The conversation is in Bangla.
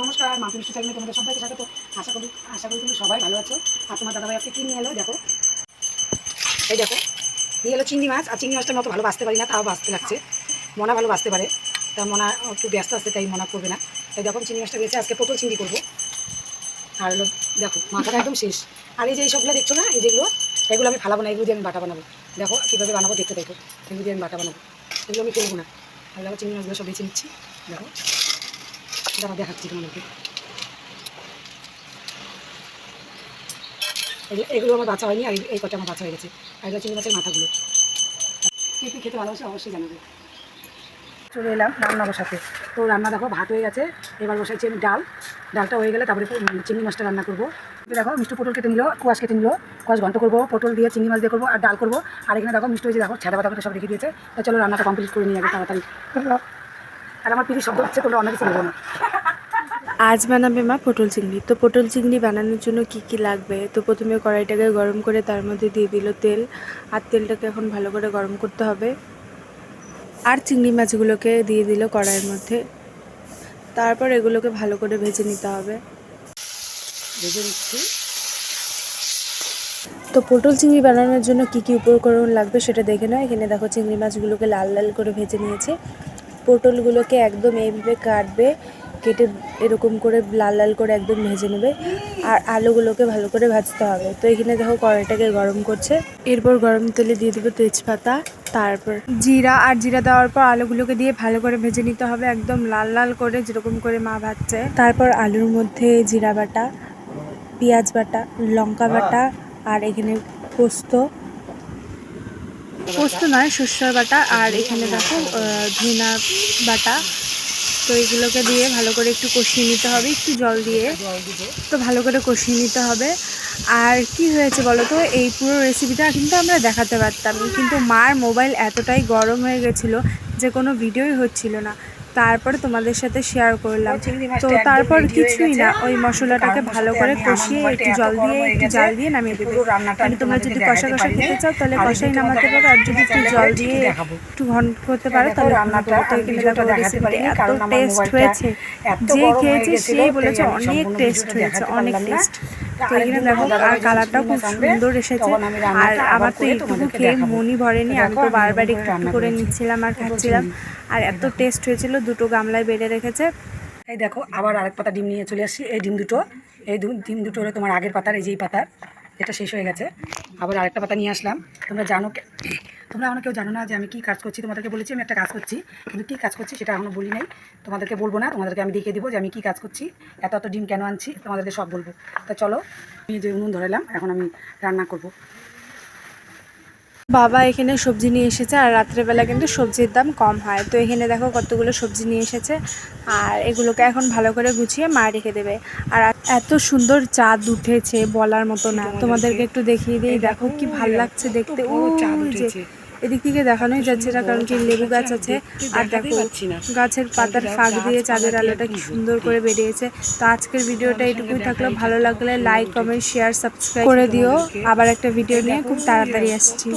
নমস্কার মাতৃ মিষ্টি চ্যানেলে তোমাদের সবাইকে স্বাগত। আশা করি আশা করি তুমি সবাই ভালো আছো। আর তোমার দাদাভাই আজকে কী নিয়ে এলো? দেখো। এই দেখো, নিয়ে এলো চিংড়ি মাছ। আর চিংড়ি মাছটা মতো ভালো বাঁচতে পারি না, তাও বাঁচতে লাগছে। মনা ভালো বাঁচতে পারে। তা মনা একটু ব্যস্ত আসতে তাই মনা করবে না। তাই দেখো চিংড়ি মাছটা গেছে আজকে পটল চিংড়ি করব। আর হলো, দেখো, মাথাটা একদম শেষ। আর এই যে এইসবগুলো দেখছ না, এই যেগুলো, এগুলো আমি ফালাবো না, এগুলো দিয়ে আমি বাটা বানাবো। দেখো, কীভাবে বানাবো দেখতে দেখো। এগুলো দিয়ে আমি বাটা বানাবো। এগুলো আমি ফেলব না। আর দেখো, চিংড়ি মাছগুলো সব বেছে নিচ্ছি। দেখো। দাঁড়া, দেখাচ্ছি তোমাদেরকে। এগুলো- আমার বাচ্চা হয়নি, আর এই- কটা আমার হয়ে গেছে। আর এগুলো মাছের মাথাগুলো। কে কী খেতে ভালোবাসে অবশ্যই জানাবে চলে এলাম রান্না বসাতে। তো রান্না দেখো, ভাত হয়ে গেছে। এবার বসাইছি আমি ডাল। ডালটা হয়ে গেলে তারপরে চিংড়ি মাছটা রান্না করব। দেখো, মিষ্টি পটল কেটে নিল, কুয়াশ কেটে নিল। কুয়াশ ঘন্ট করব, পটল দিয়ে চিংড়ি মাছ দিয়ে করব, আর ডাল করব। আর এখানে দেখো, মিষ্টি হয়েছে, দেখো ছেঁড়া করে সব রেখে দিয়েছে। তো চলো, রান্নাটা কমপ্লিট করে নিয়ে যাবে তাড়াতাড়ি। আর আমার পিড়ি শব্দ হচ্ছে, তোমরা অনেক কিছু না। আজ বানাবে মা পটল চিংড়ি। তো পটল চিংড়ি বানানোর জন্য কি কি লাগবে? তো প্রথমে কড়াইটাকে গরম করে তার মধ্যে দিয়ে দিল তেল। আর তেলটাকে এখন ভালো করে গরম করতে হবে। আর চিংড়ি মাছগুলোকে দিয়ে দিল কড়াইয়ের মধ্যে। তারপর এগুলোকে ভালো করে ভেজে নিতে হবে। ভেজে নিচ্ছি। তো পটল চিংড়ি বানানোর জন্য কি কি উপকরণ লাগবে সেটা দেখে নাও। এখানে দেখো চিংড়ি মাছগুলোকে লাল লাল করে ভেজে নিয়েছে। পটলগুলোকে একদম এইভাবে কাটবে। কেটে এরকম করে লাল লাল করে একদম ভেজে নেবে। আর আলুগুলোকে ভালো করে ভাজতে হবে। তো এখানে দেখো কড়াইটাকে গরম করছে। এরপর গরম তেলে দিয়ে দেবো তেজপাতা। তারপর জিরা। আর জিরা দেওয়ার পর আলুগুলোকে দিয়ে ভালো করে ভেজে নিতে হবে একদম লাল লাল করে যেরকম করে মা ভাজছে। তারপর আলুর মধ্যে জিরা বাটা, পেঁয়াজ বাটা, লঙ্কা বাটা আর এখানে পোস্ত। পোস্ত নয়, সর্ষের বাটা। আর এখানে দেখো ধনা বাটা। তো এগুলোকে দিয়ে ভালো করে একটু কষিয়ে নিতে হবে, একটু জল দিয়ে। তো ভালো করে কষিয়ে নিতে হবে। আর কি হয়েছে বলো তো? এই পুরো রেসিপিটা কিন্তু আমরা দেখাতে পারতাম, কিন্তু মার মোবাইল এতটাই গরম হয়ে গেছিল যে কোনো ভিডিওই হচ্ছিল না। তারপরে তোমাদের সাথে শেয়ার করলাম। তো তারপর কিছুই না ওই মশলাটাকে ভালো করে কষিয়ে একটু জল দিয়ে একটু জাল দিয়ে নামিয়ে দেবে। মানে আমি তোমরা যদি কষা কষা খেতে চাও তাহলে কষাই নামাতে পারো। আর যদি একটু জল দিয়ে একটু ঘন করতে পারো তাহলে রান্নাটা এত টেস্ট হয়েছে যে খেয়েছে সেই বলেছে অনেক টেস্ট হয়েছে অনেক টেস্ট তা এখানে দেখো আর কালারটাও খুব সুন্দর এসেছে। আর আমার তো এইটুকু খেয়ে মনি মনই ভরেনি। আমি তো বারবার একটু করে নিচ্ছিলাম আর খাচ্ছিলাম। আর এত টেস্ট হয়েছিল দুটো গামলায় বেড়ে রেখেছে। এই দেখো আবার আরেক পাতা ডিম নিয়ে চলে আসছি। এই ডিম দুটো এই ডিম দুটো হলো তোমার আগের পাতার এই যেই পাতার এটা শেষ হয়ে গেছে। আবার আরেকটা পাতা নিয়ে আসলাম। তোমরা জানো তোমরা কেউ জানো না যে আমি কী কাজ করছি তোমাদেরকে বলেছি আমি একটা কাজ করছি কিন্তু কী কাজ করছি সেটা এখনও বলি নাই। তোমাদেরকে বলব না তোমাদেরকে আমি দেখিয়ে দিব যে আমি কী কাজ করছি এত এত ডিম কেন আনছি তোমাদেরকে সব বলব। তা চলো আমি যে উনুন ধরালাম এখন আমি রান্না করব। বাবা এখানে সবজি নিয়ে এসেছে আর রাত্রেবেলা কিন্তু সবজির দাম কম হয়। তো এখানে দেখো কতগুলো সবজি নিয়ে এসেছে আর এগুলোকে এখন ভালো করে গুছিয়ে মা রেখে দেবে। আর এত সুন্দর চাঁদ উঠেছে বলার মতো না। তোমাদেরকে একটু দেখিয়ে দিই দেখো কি ভালো লাগছে দেখতে। ও চাঁদ উঠেছে। এদিক থেকে দেখানোই যাচ্ছে না কারণ কি লেবু গাছ আছে। আর দেখো গাছের পাতার ফাঁক দিয়ে চাঁদের আলোটা কি সুন্দর করে বেরিয়েছে। তো আজকের ভিডিওটা এটুকুই থাকল। ভালো লাগলে লাইক কমেন্ট শেয়ার সাবস্ক্রাইব করে দিও। আবার একটা ভিডিও নিয়ে খুব তাড়াতাড়ি আসছি।